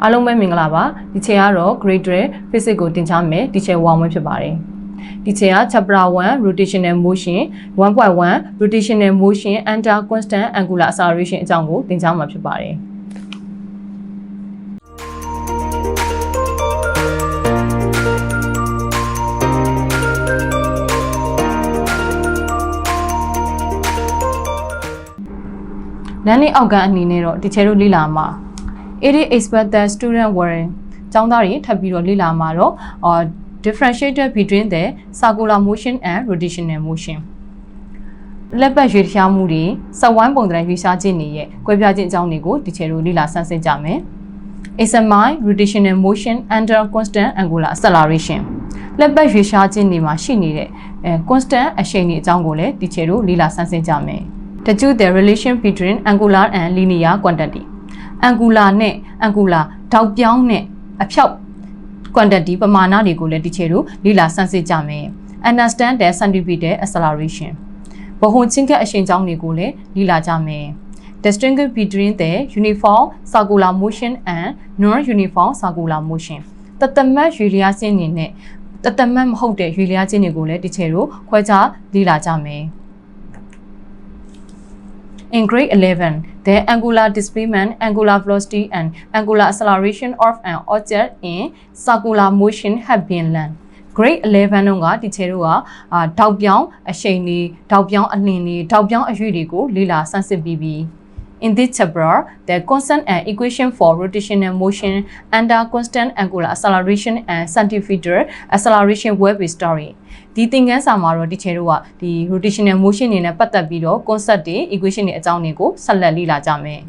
အားလုံးပဲမင်္ဂလာပါဒီချိန်ကတော့ grade 3 physics ကိုသင်ကြားမယ် teacher 1ဝင်းဖြစ်ပါတယ်ဒီချိန်က chapter 1 rotational motion 1.1 rotational motion under constant angular acceleration အကြောင်းကိုသင်ကြားမှာဖြစ်ပါတယ်လမ်းလေးအောက်ကန်အနေနဲ့တော့တချဲတို့လေ့လာမှာ it is expect that student were ကျောင်းသားတွေထပ်ပြီးတော့လေ့လာမှာတော့ uh, differentiated between the circular motion and rotational motion လက်ပတ်ရွေးရှားမှုတွေစက်ဝိုင်းပုံသဏ္ဍာန်ရွေးရှားခြင်းတွေရဲ့ကွဲပြားခြင်းအကြောင်းတွေကိုဒီချဲတို့လေ့လာဆန်းစစ်ကြမယ် SMI rotational motion under constant angular acceleration လက်ပတ်ရွေးရှားခြင်းတွေမှာရှိနေတဲ့အဲ constant အရှိန်တွေအကြောင်းကိုလည်းဒီချဲတို့လေ့လာဆန်းစစ်ကြမယ် to do the relation between angular and linear quantity angular နဲ့ angular ထောက်ပြောင်းနဲ့အဖြောက် quantity ပမာဏတွေကိုလည်းဒီချေတို့လေ့လာဆန်းစစ်ကြမယ် understand the centripetal acceleration ဘဟုချင်းကပ်အရှင်ကြောင်းတွေကိုလည်းလေ့လာကြမယ် distinguish between the uniform circular motion and non-uniform circular motion တသမတ်ရွေလျားခြင်းတွေနဲ့တသမတ်မဟုတ်တဲ့ရွေလျားခြင်းတွေကိုလည်းဒီချေတို့ခွဲခြားလေ့လာကြမယ် In grade 11, the angular displacement, angular velocity, and angular acceleration of an object in circular motion have been learned. grade 11တုန်းကဒီချေတို့ကအာတောက်ပြောင်းအရှိန်တွေတောက်ပြောင်းအလင်းတွေတောက်ပြောင်းအရွေ့တွေကိုလေ့လာဆန်းစစ်ပြီးပြီ In this chapter, the constant and equation for rotational motion under constant angular acceleration and centrifugal acceleration will be studied. ဒီသင်ခန်းစာမှာတော့ဒီချေတို့ကဒီ rotational motion တွေနဲ့ပတ်သက်ပြီးတော့ concept တွေ equation တွေအကြောင်းတွေကိုဆက်လက်လေ့လာကြမယ်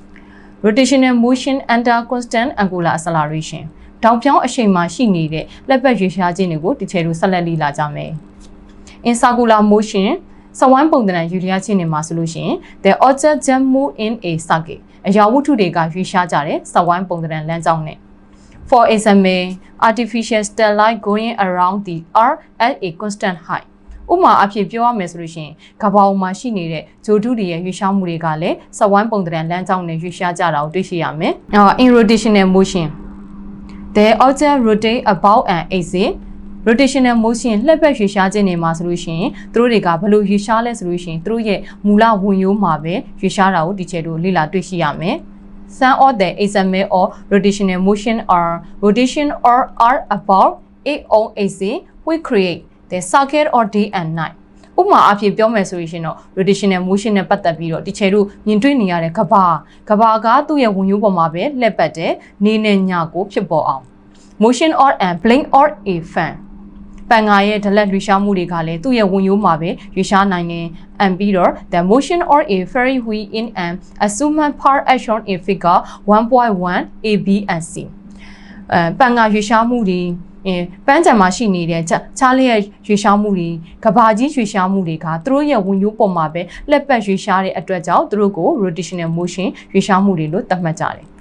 ။ rotational motion under constant angular acceleration တောင်ပြောင်းအရှိန်မှာရှိနေတဲ့လက်ပတ်ရွေ့ရှားခြင်းတွေကိုဒီချေတို့ဆက်လက်လေ့လာကြမယ်။ In circular motion စဝိုင်းပုံသဏ္ဍာန်ယူရခြင်းတွေမှာဆိုလို့ရှိရင် the object just move in a circle အရာဝတ္ထုတွေကရွေ့ရှားကြတဲ့စဝိုင်းပုံသဏ္ဍာန်လမ်းကြောင်းနဲ့ For example, artificial starlight going around the earth at a constant height. ဥပမာအဖြစ်ပြောရမယ်ဆိုလို့ရှိရင်ကဘာပေါ်မှာရှိနေတဲ့ဂျိုတုတွေရဲ့ရွေ့ရှားမှုတွေကလည်းစဝိုင်းပုံသဏ္ဍာန်လမ်းကြောင်းနဲ့ရွေ့ရှားကြတာကိုတွေ့ရှိရမယ်။ Now in rotational motion the object rotate about an axis rotational motion လှည့်ပတ်ရွေ့ရှားခြင်းတွေမှာဆိုလို့ရှိရင်သူတို့တွေကဘယ်လိုရွေ့ရှားလဲဆိုလို့ရှိရင်သူတို့ရဲ့မူလဝင်ရိုးမှာပဲရွေ့ရှားတာကိုဒီချေတို့လေ့လာတွေ့ရှိရမယ်။ Some of the example of rotational motion are rotation or are about its own axis we create the circle or day and night ဥပမာအဖြစ်ပြောမယ်ဆိုရင်တော့ rotational motion နဲ့ပတ်သက်ပြီးတော့ဒီချေတို့မြင်တွေ့နေရတဲ့ကဘာကဘာကသူ့ရဲ့ဝင်ရိုးပေါ်မှာပဲလှည့်ပတ်တဲ့နေနဲ့ညကိုဖြစ်ပေါ်အောင် motion or a plane or a fan ပန်ငါရဲ့ဒလက်ရွေးရှားမှုတွေကလည်းသူ့ရဲ့ဝင်ရိုးမှာပဲရွေးရှားနိုင်တယ်။ and ပြီးတော့ the motion or a fairy wheel in an assumed part as shown in figure 1.1 A B and C အဲပန်ငါရွေးရှားမှုတွေအင်းပန်းချံမှာရှိနေတဲ့ချားလေးရဲ့ရွေးရှားမှုတွေကဘာကြီးရွေးရှားမှုတွေကသူတို့ရဲ့ဝင်ရိုးပေါ်မှာပဲလက်ပတ်ရွေးရှားတဲ့အတွက်ကြောင့်သူတို့ကို rotational motion ရွေးရှားမှုတွေလို့သတ်မှတ်ကြတယ်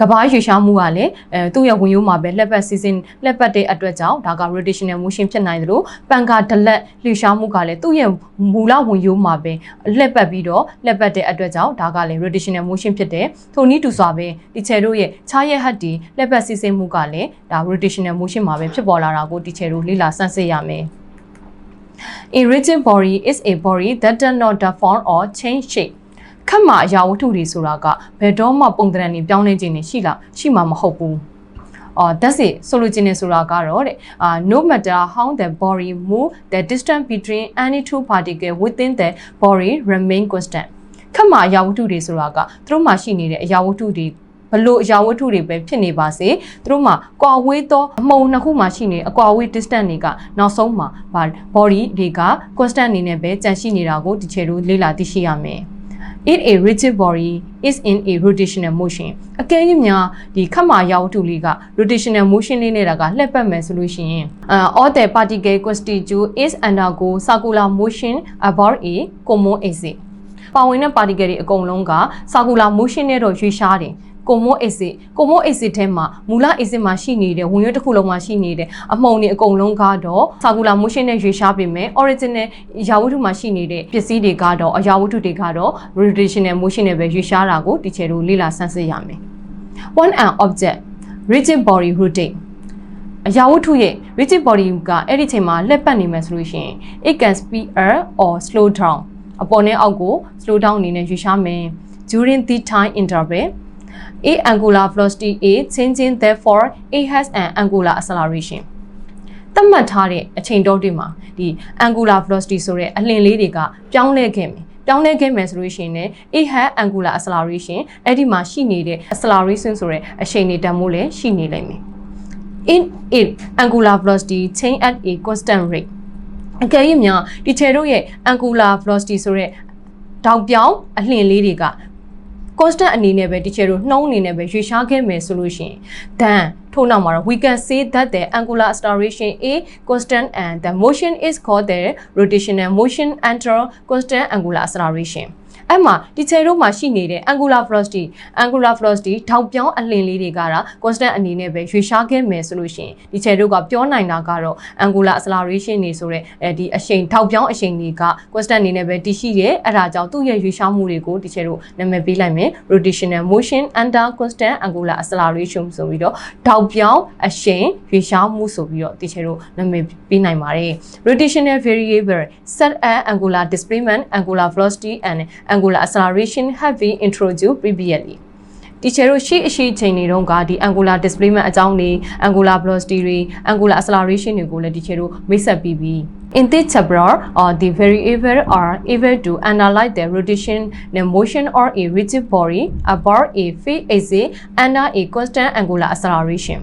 ကဘာရွေရှားမှုကလည်းအဲသူ့ရဲ့ဝင်ရိုးမှာပဲလက်ပတ်စီစဉ်လက်ပတ်တဲ့အတွက်ကြောင့်ဒါက rotational motion ဖြစ်နိုင်တယ်လို့ပန်ကာဒလက်ရွေရှားမှုကလည်းသူ့ရဲ့မူလဝင်ရိုးမှာပဲလက်ပတ်ပြီးတော့လက်ပတ်တဲ့အတွက်ကြောင့်ဒါကလည်း rotational motion ဖြစ်တယ်ထိုနည်းတူစွာပဲဒီချေတို့ရဲ့ခြားရဲ့ဟတ်ဒီလက်ပတ်စီစဉ်မှုကလည်းဒါ rotational motion မှာပဲဖြစ်ပေါ်လာတာကိုဒီချေတို့လေ့လာဆန်းစစ်ရမယ် A rigid body is a body that does not deform or change shape ခက်မှာအရာဝတ္ထုတွေဆိုတာကဘယ်တော့မှပုံသဏ္ဍာန်တွေပြောင်းလဲခြင်းတွေရှိလားရှိမှာမဟုတ်ဘူးအော် that's it ဆိုလိုချင်နေဆိုတာကတော့တဲ့အာ no matter how the body move the distance between any two particle within the body remain constant ခက်မှာအရာဝတ္ထုတွေဆိုတာကသူတို့မှာရှိနေတဲ့အရာဝတ္ထုတွေဘလို့အရာဝတ္ထုတွေပဲဖြစ်နေပါစေသူတို့မှာကွာဝေးသောအမှုံနှစ်ခုမှရှိနေအကွာဝေး distance တွေကနောက်ဆုံးမှာ body တွေက constant အနေနဲ့ပဲကြန့်ရှိနေတာကိုဒီချေတို့လေ့လာသိရှိရမယ် if a rigid body is in a rotational motion အကယ်၍များဒီခက်မာရောက်တူလေးက rotational motion လေးနဲ့တာကလှည့်ပတ်မယ်ဆိုလို့ရှိရင် all the particle constitute is undergo circular motion about a common axis ပါဝင်တဲ့ particle တွေအကုန်လုံးက circular motion နဲ့တော့ရွေးရှားတယ် ကိုမိုး acid ကိုမိုး acid ထဲမှာမူလ acid မှာရှိနေတဲ့ဝင်ရွက်တစ်ခုလုံးမှာရှိနေတဲ့အမှုန်တွေအကုန်လုံးကတော့ circular motion နဲ့ရွေးရှားပေမဲ့ original ရာဝတ္ထုမှာရှိနေတဲ့ပစ္စည်းတွေကတော့အရာဝတ္ထုတွေကတော့ rotational motion နဲ့ပဲရွေးရှားတာကိုဒီချေတို့လေ့လာဆန်းစစ်ရမယ် one an object rigid body rotate အရာဝတ္ထုရဲ့ rigid body ကအဲ့ဒီချိန်မှာလက်ပတ်နေမယ်ဆိုလို့ရှိရင် it can speed up or slow down အပေါ်နဲ့အောက်ကို slow down အနေနဲ့ယူရှာမယ် during the time interval a angular velocity is changing therefore it has an angular acceleration သတ်မှတ်ထားတဲ့အချိန်တောတွေမှာဒီ angular velocity ဆိုတဲ့အလင်လေးတွေကပြောင်းလဲခဲ့မယ်ပြောင်းလဲခဲ့မယ်ဆိုလို့ရှိရင်လည်း it has angular acceleration အဲ့ဒီမှာရှိနေတဲ့ acceleration ဆိုတဲ့အချိန်တွေတန်မိုးလည်းရှိနေလိမ့်မယ် in it angular velocity change at a constant rate အကယ်၍များဒီချေတို့ရဲ့ angular velocity ဆိုတဲ့တောက်ပြောင်းအလင်လေးတွေက constant အနေနဲ့ပဲ teacher တို့နှုံးအနေနဲ့ပဲရွေရှားခဲ့မယ်ဆိုလို့ရှိရင် then ထို့နောက်မှာတော့ we can say that the angular acceleration is constant and the motion is called the rotational motion under constant angular acceleration အဲ့မှာဒီချေတို့မှာရှိနေတဲ့ angular velocity angular velocity ထောက်ပြောင်းအလင်လေးတွေကတော့ constant အနေနဲ့ပဲရွေရှားခဲ့မယ်ဆိုလို့ရှိရင်ဒီချေတို့ကပြောနိုင်တာကတော့ angular acceleration နေဆိုတဲ့အဲဒီအရှိန်ထောက်ပြောင်းအရှိန်တွေက constant အနေနဲ့ပဲတည်ရှိရဲအဲ့ဒါကြောင့်သူ့ရဲ့ရွေရှားမှုတွေကိုဒီချေတို့နာမည်ပေးလိုက်မယ် rotational motion under constant angular acceleration ဆိုပြီးတော့ထောက်ပြောင်းအရှိန်ရွေရှားမှုဆိုပြီးတော့ဒီချေတို့နာမည်ပေးနိုင်ပါတယ် rotational variable set at angular displacement angular velocity and angular acceleration have been introduced previously တီချာတို့ရှေ့အရှိချိန်တွေတုန်းကဒီ angular displacement အကြောင်းတွေ angular velocity တွေ angular acceleration တွေကိုလည်းတီချာတို့မိတ်ဆက်ပြီးပြီ In this chapter, uh, the variable are able to analyze the rotation, the motion or a rigid body about a phase axis under a constant angular acceleration.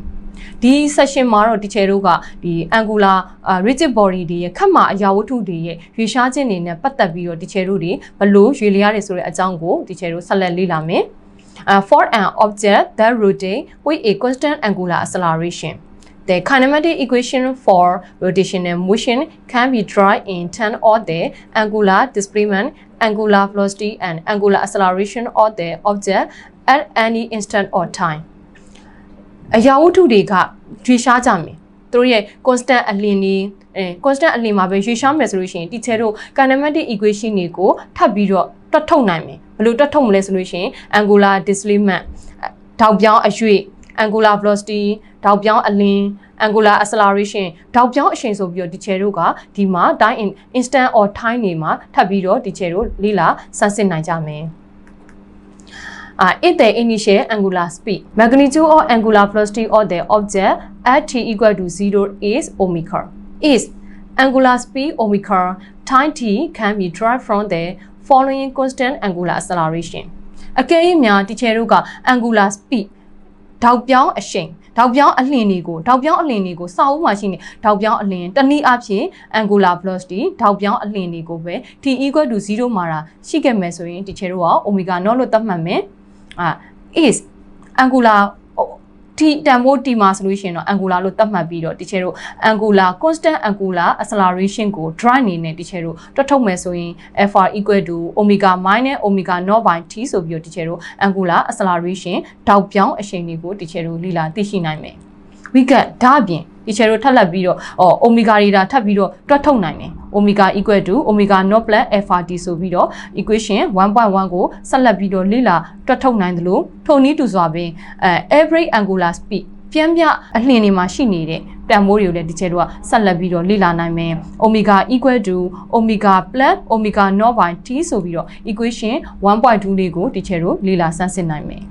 ဒီ session မှာတော့ teacher တို့ကဒီ angular uh, rigid body တွေရဲ့ခက်မှအရာဝတ္ထုတွေရဲ့ရွေရှားခြင်းတွေနဲ့ပတ်သက်ပြီးတော့ teacher တို့တွေဘလို့ရွေလျရတယ်ဆိုတဲ့အကြောင်းကို teacher တို့ဆက်လက်လေ့လာမယ်။ uh, for an object that rotate with a constant angular acceleration The kinematic equation for rotational motion can be drawn in terms of the angular displacement, angular velocity, and angular acceleration of the object at any instant or time. အရာဝတ္ထုတွေကရွေရှားကြမယ်သူတို့ရဲ့ constant အလင်းနေအဲ constant အလင်းမှာပဲရွေရှားမယ်ဆိုလို့ရှိရင် teacher တို့ kinematic equation တွေကိုထပ်ပြီးတော့တွက်ထုတ်နိုင်မယ်ဘယ်လိုတွက်ထုတ်မလဲဆိုလို့ရှိရင် angular displacement ထောက်ပြောင်းအရွေ့ angular velocity ထောက်ပြောင်းအလင်း angular acceleration ထောက်ပြောင်းအရှိန်ဆိုပြီးတော့ teacher တို့ကဒီမှာ time in instant or time နေမှာထပ်ပြီးတော့ teacher တို့လေ့လာစမ်းစစ်နိုင်ကြမယ် uh, if the initial angular speed magnitude of angular velocity of the object at t equal to 0 is omega is angular speed omega time t can be derived from the following constant angular acceleration အကယ်၍များ teacher တို့က angular speed ထောက်ပြောင်းအရှိန်ထောက်ပြောင်းအလင်းတွေကိုထောက်ပြောင်းအလင်းတွေကိုစာအုပ်မှာရှိနေထောက်ပြောင်းအလင်းတနည်းအားဖြင့် angular velocity ထောက်ပြောင်းအလင်းတွေကိုပဲ t equal to 0မှာတာရှိခဲ့မယ်ဆိုရင် teacher တို့က omega 0လို့သတ်မှတ်မယ်အာ is angular ဒီတန်ဖိုးဒီမှာဆိုလို့ရှိရင်တော့ angular လို့သတ်မှတ်ပြီးတော့တချေတို့ angular constant angular acceleration ကို dry အနေနဲ့တချေတို့တွက်ထုတ်မယ်ဆိုရင် fr equal to omega minus omega 0 by t ဆိုပြီးတော့တချေတို့ angular acceleration တောက်ပြောင်းအရှိန်တွေကိုတချေတို့လိလာသိရှိနိုင်မယ် we get ဒါအပြင်ဒီချေတို့ထပ်လက်ပြီးတော့အော် omega တွေဒါထပ်ပြီးတော့တွက်ထုတ်နိုင်တယ် omega equal to omega 0 plus frt ဆိုပြီးတော့ equation 1.1ကိုဆက်လက်ပြီးတော့လေ့လာတွက်ထုတ်နိုင်တယ်လို့ထုံနည်းတူစွာပင်အဲ average angular speed ပြန်ပြအလင်းတွေမှာရှိနေတဲ့တန်မိုးတွေကိုလည်းဒီချေတို့ကဆက်လက်ပြီးတော့လေ့လာနိုင်မယ် omega equal to omega plus omega 0 by t ဆိုပြီးတော့ equation 1.2လေးကိုဒီချေတို့လေ့လာဆန်းစစ်နိုင်မယ်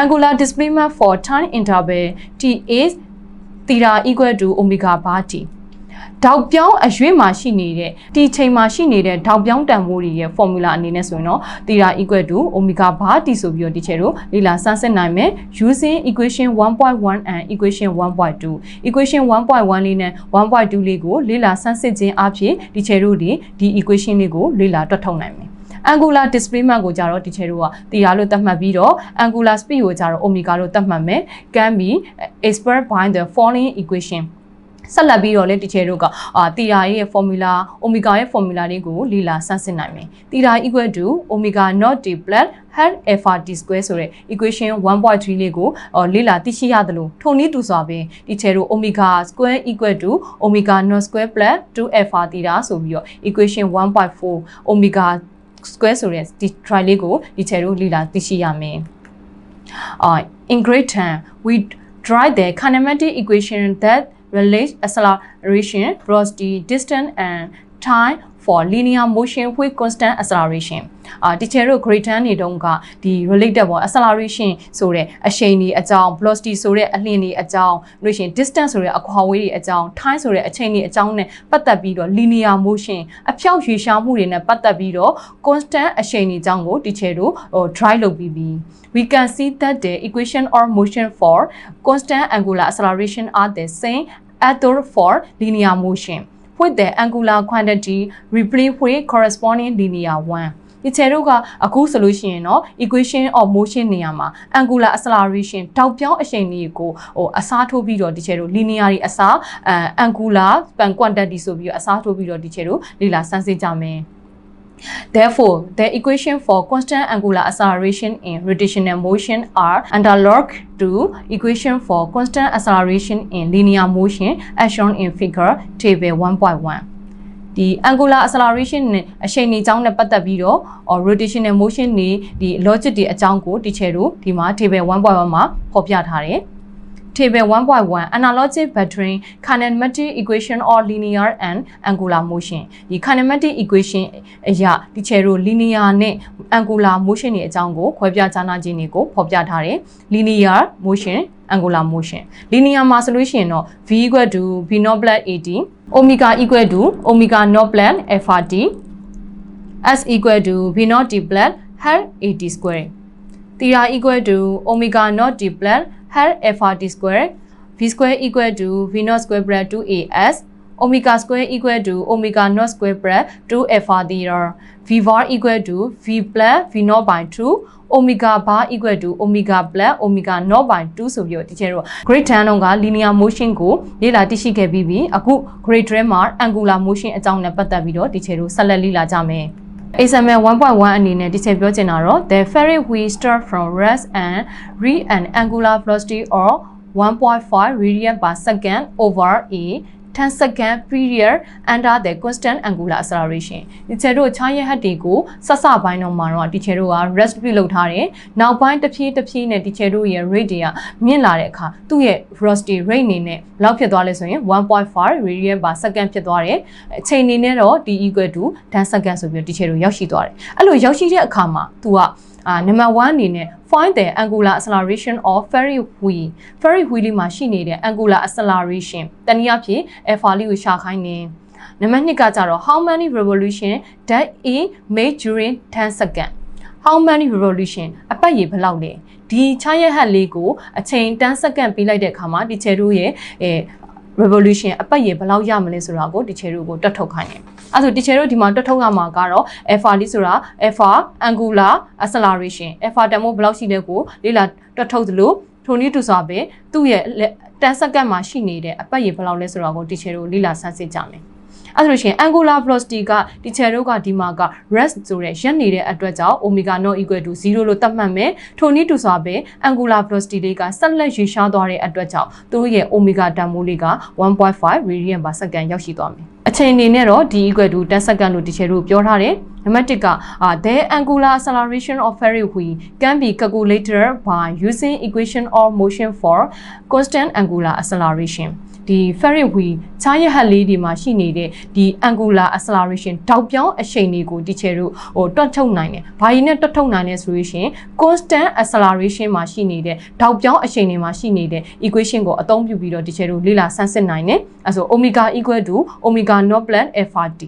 angular displacement for time interval t is theta equal to omega bar t ဒေါက်ပြောင်းအရွေ့မှာရှိနေတဲ့ဒီချိန်မှာရှိနေတဲ့ဒေါက်ပြောင်းတန်ဖိုးတွေရဲ့ formula အနေနဲ့ဆိုရင်တော့ theta equal to omega bar t ဆိုပြီးတော့ဒီချက်တို့လေ့လာစမ်းစစ်နိုင်မယ် using equation 1.1 and equation 1.2 equation 1.1လေးနဲ့1.2လေးကိုလေ့လာစမ်းစစ်ခြင်းအပြင်ဒီချက်တို့ဒီဒီ equation လေးကိုလေ့လာတွက်ထုတ်နိုင်မယ် angular displacement ကိုကြတော့ဒီချေတို့ကတရားလို့သတ်မှတ်ပြီးတော့ angular speed ကိုကြတော့ omega လို့သတ်မှတ်မယ် can be expressed by the following equation ဆက်လက်ပြီးတော့လေတီချေတို့ကအာတီရာရဲ့ formula omega ရဲ့ formula လေးကိုလေ့လာဆန်းစစ်နိုင်မယ်တီရာ equal to omega not t plus hat alpha t square ဆိုတဲ့ equation 1.3လေးကိုလေ့လာသိရှိရသလိုထုံနည်းတူစွာပင်တီချေတို့ omega square equal to omega not square plus 2 alpha theta ဆိုပြီးတော့ equation 1.4 omega square ဆိုတဲ့ဒီ try လေးကိုဒီချေတို့လေ့လာသိရှိရမယ် uh, in grade 10 we derive the kinematic equation that relates acceleration velocity distance and time for linear motion with constant acceleration အာတချေတို့ grade 10နေတုန်းကဒီ related ပေါ့ acceleration ဆိုတဲ့အရှိန်ဒီအကြောင်း velocity ဆိုတဲ့အလျင်ဒီအကြောင်းလို့ရှိရင် distance ဆိုတဲ့အခွာဝေးတွေအကြောင်း time ဆိုတဲ့အချိန်ဒီအကြောင်းနဲ့ပတ်သက်ပြီးတော့ linear motion အဖြောက်ရွေရှားမှုတွေနဲ့ပတ်သက်ပြီးတော့ constant အရှိန်ဒီအကြောင်းကိုတချေတို့ဟို try လုပ်ပြီးပြီ we can see that the equation or motion for constant angular acceleration are the same as those for linear motion with the angular quantity replay with corresponding linear 1ဒီချေတို့ကအခုဆိုလို့ရှိရင်တော့ equation of motion နေရာမှာ angular acceleration တောက်ပြောင်းအရှိန်လေးကိုဟိုအစားထိုးပြီးတော့ဒီချေတို့ linear တွေအစား angular quantity ဆိုပြီးတော့အစားထိုးပြီးတော့ဒီချေတို့လေ့လာစမ်းစစ်ကြမယ်။ Therefore, the equation for constant angular acceleration in rotational motion are analog to equation for constant acceleration in linear motion as shown in figure table 1.1. ဒီ angular acceleration နဲ့အရှိန်အကြောင်းနဲ့ပတ်သက်ပြီးတော့ rotational motion နေဒီ logic တွေအကြောင်းကို teacher တို့ဒီမှာ table 1.1မှာဖော်ပြထားတယ်။ Table 1.1 Analogic between kinematic equation or linear and angular motion ဒီ kinematic equation အရာဒီချေတို့ linear နဲ့ angular motion တွေအကြောင်းကိုခွဲပြခြားနာခြင်းတွေကိုဖော်ပြထားတယ် linear motion angular motion linear မှာဆိုလို့ရှိရင်တော့ v equal to v naught plus at omega equal to omega naught plus alpha t s equal to v naught t plus her at square theta equal to omega naught t plus her alpha t square v square equal to v naught square plus 2as omega square equal to omega naught square plus 2 alpha theta v bar equal to v plus v naught by 2 omega bar equal to omega plus omega naught by 2ဆိုပြီးတော့ဒီချေတော့ grade 10လုံးက linear motion ကိုလေ့လာသိရှိခဲ့ပြီးပြီအခု grade 3မှာ angular motion အကြောင်းနဲ့ပတ်သက်ပြီးတော့ဒီချေတော့ဆက်လက်လေ့လာကြမယ် XML 1.1အနေနဲ့ဒီချက်ပြောချင်တာတော့ the ferry wheel start from rest and read an angular velocity of 1.5 radian per second over a 10 second period under the constant angular acceleration ဒီချက်တို့ချားရဟတ်တွေကိုဆက်စပိုင်းတော့မှာတော့ဒီချက်တို့က rest ပြုလုပ်ထားတယ်နောက်ပိုင်းတစ်ဖြည်းတစ်ဖြည်းနဲ့ဒီချက်တို့ရဲ့ rate တွေကမြင့်လာတဲ့အခါသူ့ရဲ့ velocity rate အနေနဲ့ဘယ်လောက်ဖြစ်သွားလဲဆိုရင်1.5 radian per second ဖြစ်သွားတယ်အချိန်အနေနဲ့တော့ t equal to 10 second ဆိုပြီးဒီချက်တို့ရောက်ရှိသွားတယ်အဲ့လိုရောက်ရှိတဲ့အခါမှာ तू က အာ number 1အနေနဲ့ find the angular acceleration of ferry wheel ferry wheel လေးမှာရှိနေတဲ့ angular acceleration တနည်းအားဖြင့် alpha လေးကိုရှာခိုင်းနေနံပါတ်2ကကြတော့ how many revolution that is made during 10 second how many revolution အပတ်ရေဘယ်လောက်လဲဒီချားရဟတ်လေးကိုအချိန်10 second ပေးလိုက်တဲ့အခါမှာဒီချေတို့ရဲ့အဲ revolution အပတ်ရေဘယ်လောက်ရမလဲဆိုတာကိုဒီချေတို့ကိုတွက်ထုတ်ခိုင်းတယ် အဲ့ဆိုဒီချေတို့ဒီမှာတွက်ထုတ်ရမှာကတော့ alpha လေးဆိုတာ alpha angular acceleration alpha တန်ဖိုးဘယ်လောက်ရှိလဲကိုလေ့လာတွက်ထုတ်သလိုထိုနည်းတူစွာပဲသူ့ရဲ့10စက္ကန့်မှာရှိနေတဲ့အပတ်ရေဘယ်လောက်လဲဆိုတာကိုဒီချေတို့လေ့လာဆန်းစစ်ကြမယ် အဲ့ဒါလို့ရှိရင် angular velocity ကဒီချယ်တို့ကဒီမှာက rest ဆိုတဲ့ရက်နေတဲ့အတွက်ကြောင့် omega not equal to 0လို့သတ်မှတ်မယ်ထိုနည်းတူစွာပဲ angular velocity လေးကဆက်လက်ရွေ့ရှားသွားတဲ့အတွက်ကြောင့်သူတို့ရဲ့ omega တန်ဖိုးလေးက1.5 radian per second ရောက်ရှိသွားမယ်အချိန်အနေနဲ့တော့ d equal to 10 second လို့ဒီချယ်တို့ပြောထားတယ်နံပါတ်1က the angular acceleration of ferry wheel can be calculated by using equation of motion for constant angular acceleration ဒီ ferry wheel ချားရဟတ်လေးဒီမှာရှိနေတဲ့ဒီ angular acceleration တောက်ပြောင်းအရှိန်တွေကိုဒီချေတို့ဟိုတွတ်ထုတ်နိုင်တယ်။ဘာကြီးနဲ့တွတ်ထုတ်နိုင်လဲဆိုလို့ရှိရင် constant acceleration မှာရှိနေတဲ့တောက်ပြောင်းအရှိန်တွေမှာရှိနေတဲ့ equation ကိုအသုံးပြုပြီးတော့ဒီချေတို့လေ့လာဆန်းစစ်နိုင်တယ်။အဲဆို omega equal to omega naught plus alpha t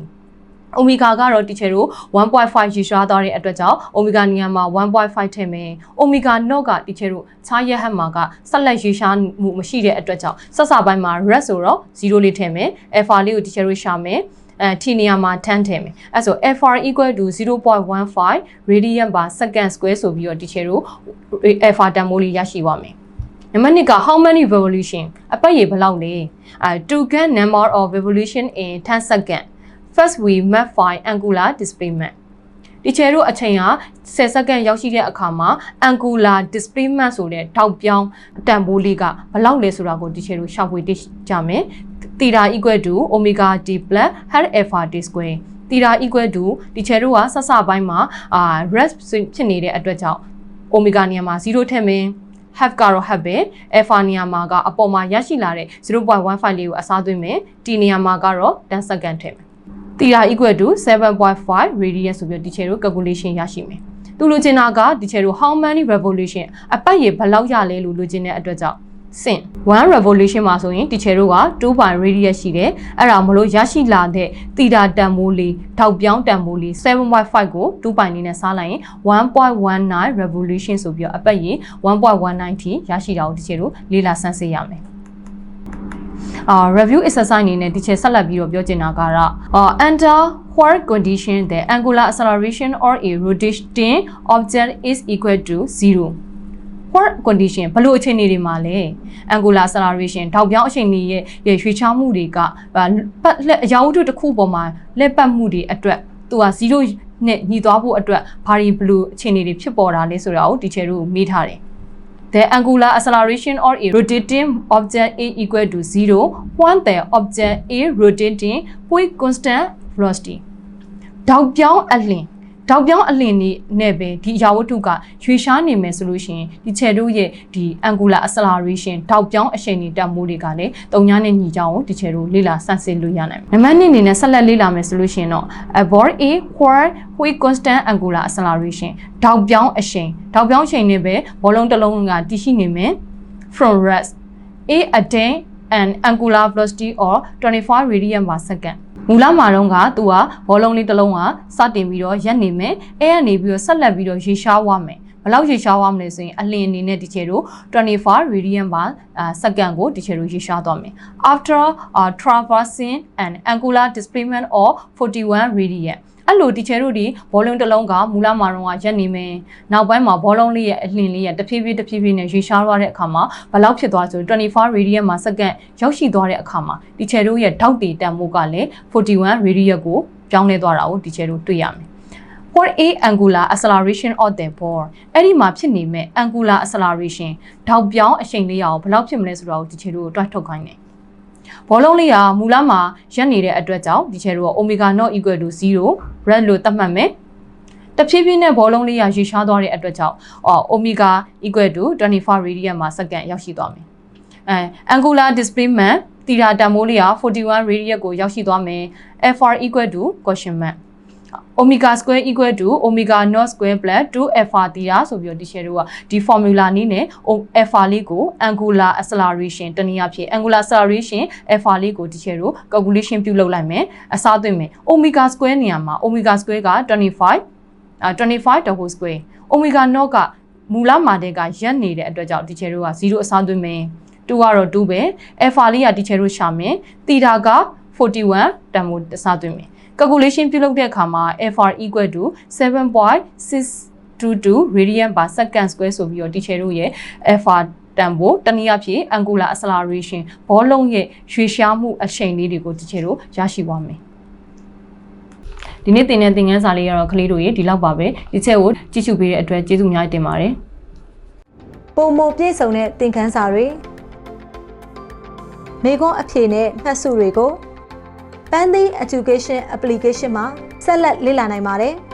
omega ကတော့တီချေတို့1.5ရေရှားသွားတဲ့အတွက်ကြောင့် omega နေရာမှာ1.5ထည့်မယ် omega not ကတီချေတို့ခြားရဟတ်မှာကဆက်လက်ရေရှားမှုမရှိတဲ့အတွက်ကြောင့်ဆက်စပိုင်းမှာ rest ဆိုတော့0လေးထည့်မယ် alpha လေးကိုတီချေတို့ရှာမယ်အဲ t နေရာမှာ10ထည့်မယ်အဲဆို fr equal to 0.15 radian per second square ဆိုပြီးတော့တီချေတို့ alpha တန်ဖိုးလေးရရှိပါမယ်နံပါတ်2က how many revolution အပတ်ရေဘယ်လောက်လဲအဲ to get number of revolution in 10 second first we map file angular displacement ဒီချေတို့အချိန်က10စက္ကန့်ရောက်ရှိတဲ့အခါမှာ angular displacement ဆိုတဲ့ထောက်ပြောင်းတန်ဖိုးလေးကဘယ်လောက်လဲဆိုတာကိုဒီချေတို့ရှာဖွေသိကြမယ် theta equal to omega t plus her alpha t square theta equal to ဒီချေတို့ကဆက်စပိုင်းမှာအာ rest ဖြစ်နေတဲ့အတွက်ကြောင့် omega နေရာမှာ0ထည့်မယ် half ကတော့ half ပဲ alpha နေရာမှာကအပေါ်မှာရရှိလာတဲ့0.15လေးကိုအစားသွင်းမယ် t နေရာမှာကတော့10 second ထည့်မယ် theta equal to 7.5 radius ဆိုပြီးတော့ဒီချေတို့ calculation ရရှိမယ်သူလိုချင်တာကဒီချေတို့ how many revolution အပတ်ရေဘယ်လောက်ရလဲလို့လိုချင်တဲ့အတွက်ကြောင့်စင်1 revolution မှာဆိုရင်ဒီချေတို့က2 by radius ရှိတယ်အဲ့ဒါမလို့ရရှိလာတဲ့ theta တန်မိုးလေးထောက်ပြောင်းတန်မိုးလေး7.5ကို2 by နေနဲ့စားလိုက်ရင်1.19 revolution ဆိုပြီးတော့အပတ်ရေ1.19ထိရရှိတာကိုဒီချေတို့လေ့လာဆန်းစစ်ရမယ်အာ review exercise အနေနဲ့ဒီချက်ဆက်လက်ပြီးတော့ပြောချင်တာကတော့အာ under what condition the angular acceleration or a rotating object is equal to 0 what condition ဘလို့အခြေအနေတွေမှာလဲ angular acceleration ထောက်ပြောင်းအချိန်တွေရဲ့ရဲ့ရွှေချောင်းမှုတွေကအာပတ်လက်အရာဝတ္ထုတစ်ခုပေါ်မှာလက်ပတ်မှုတွေအတွက်သူက0နဲ့ညီသွားဖို့အတွက်ဘာတွေဘလို့အခြေအနေတွေဖြစ်ပေါ်တာလဲဆိုတာကိုဒီချေတို့မေးထားတယ် The angular acceleration or a rotating object is equal to 0 when the object is rotating with constant velocity. တောက်ပြောင်းအလင် တောက်ပြောင်းအလင်နေနဲ့ပဲဒီအရာဝတ္ထုကရွေရှားနေမယ်ဆိုလို့ရှိရင်ဒီခြေတို့ရဲ့ဒီ angular acceleration တောက်ပြောင်းအရှိန်တွေတက်မိုးတွေကလည်းတုံညာနဲ့ညီကြောင်းကိုဒီခြေတို့လေ့လာစမ်းစစ်လို့ရနိုင်မယ်။နံပါတ်1အနေနဲ့ဆက်လက်လေ့လာမယ်ဆိုလို့ရှိရင်တော့ about a where with constant angular acceleration တောက်ပြောင်းအရှိန်တောက်ပြောင်းအရှိန်နဲ့ပဲဘောလုံးတစ်လုံးကတည်ရှိနေမယ် from rest a attain an angular velocity of 25 radian per second မူလမှာတော့ကသူကဘောလုံးလေးတစ်လုံးကစတင်ပြီးတော့ရက်နေမယ်အဲကနေပြီးတော့ဆက်လက်ပြီးတော့ရေရှားသွားမယ်ဘယ်လောက်ရေရှားသွားမလဲဆိုရင်အလင်းအနေနဲ့ဒီချေတို့25 radian per second ကိုဒီချေတို့ရေရှားသွားမယ် after uh, traversing an angular displacement of 41 radian အဲ့လိုဒီချေတို့ဒီဘောလုံးတစ်လုံးကမူလမှာတော့ရက်နေမယ်နောက်ပိုင်းမှာဘောလုံးလေးရဲ့အလင်းလေးရဲ့တဖြည်းဖြည်းတဖြည်းဖြည်းနဲ့ရေရှားသွားတဲ့အခါမှာဘယ်လောက်ဖြစ်သွားဆို25 radian မှာ second ရောက်ရှိသွားတဲ့အခါမှာဒီချေတို့ရဲ့ဓာတ်တည်တန်မှုကလည်း41 radian ကိုပြောင်းလဲသွားတာကိုဒီချေတို့တွေ့ရမယ် for a angular acceleration of the ball အဲ့ဒီမှာဖြစ်နေမဲ့ angular acceleration ထောက်ပြောင်းအရှိန်လေးရအောင်ဘယ်လောက်ဖြစ်မလဲဆိုတော့ဒီချေတို့တွက်ထုတ်ခိုင်းတယ် ဘောလုံးလေးကမူလမှာရက်နေတဲ့အတွက်ကြောင့်ဒီချေတို့က omega not equal to 0 red လို့သတ်မှတ်မယ်တဖြည်းဖြည်းနဲ့ဘောလုံးလေးရရေရှားသွားတဲ့အတွက်ကြောင့်အော် omega equal to 25 radian မှာ second ရောက်ရှိသွားမယ်အဲ angular displacement တီရာတန်မိုးလေးက41 radian ကိုရောက်ရှိသွားမယ် fr equal to question mark omega square equal to omega not square plus 2 alpha theta ဆိုပြီးတော့ဒီ share တို့ကဒီ formula နည်းနဲ့ alpha လေးကို angular acceleration တနည်းအားဖြင့် angular acceleration alpha လေးကိုဒီ share တို့ calculation ပြုလုပ်လိုက်မယ်အစားသွင်းမယ် omega square နေရာမှာ omega square က25အာ25 double square omega not ကမူလမာတဲ့ကရက်နေတဲ့အတွက်ကြောင့်ဒီ share တို့က0အစားသွင်းမယ်2ကတော့2ပဲ alpha လေးကဒီ share တို့ရှာမယ် theta က41တန်မိုးအစားသွင်းမယ် calculation ပြုလုပ်တဲ့အခါမှာ FR equal to 7.622 radian per second square ဆိုပြီးတော့ teacher တို့ရဲ့ FR တန်ဖိုးတနည်းအားဖြင့် angular acceleration ဘောလုံးရဲ့ရွှေရှားမှုအချိန်လေးတွေကို teacher တို့ရရှိသွားမယ်ဒီနေ့သင်တဲ့သင်ခန်းစာလေးကတော့ကလေးတို့ရေဒီလောက်ပါပဲဒီချက်ကိုကြည့်ရှုပေးတဲ့အတွက်ကျေးဇူးအများကြီးတင်ပါတယ်ပုံမပြည့်စုံတဲ့သင်ခန်းစာတွေမိခွန်းအဖြေနဲ့မှတ်စုတွေကို Pandy Education Application မှာဆက်လက်လေ့လာနိုင်ပါတယ်။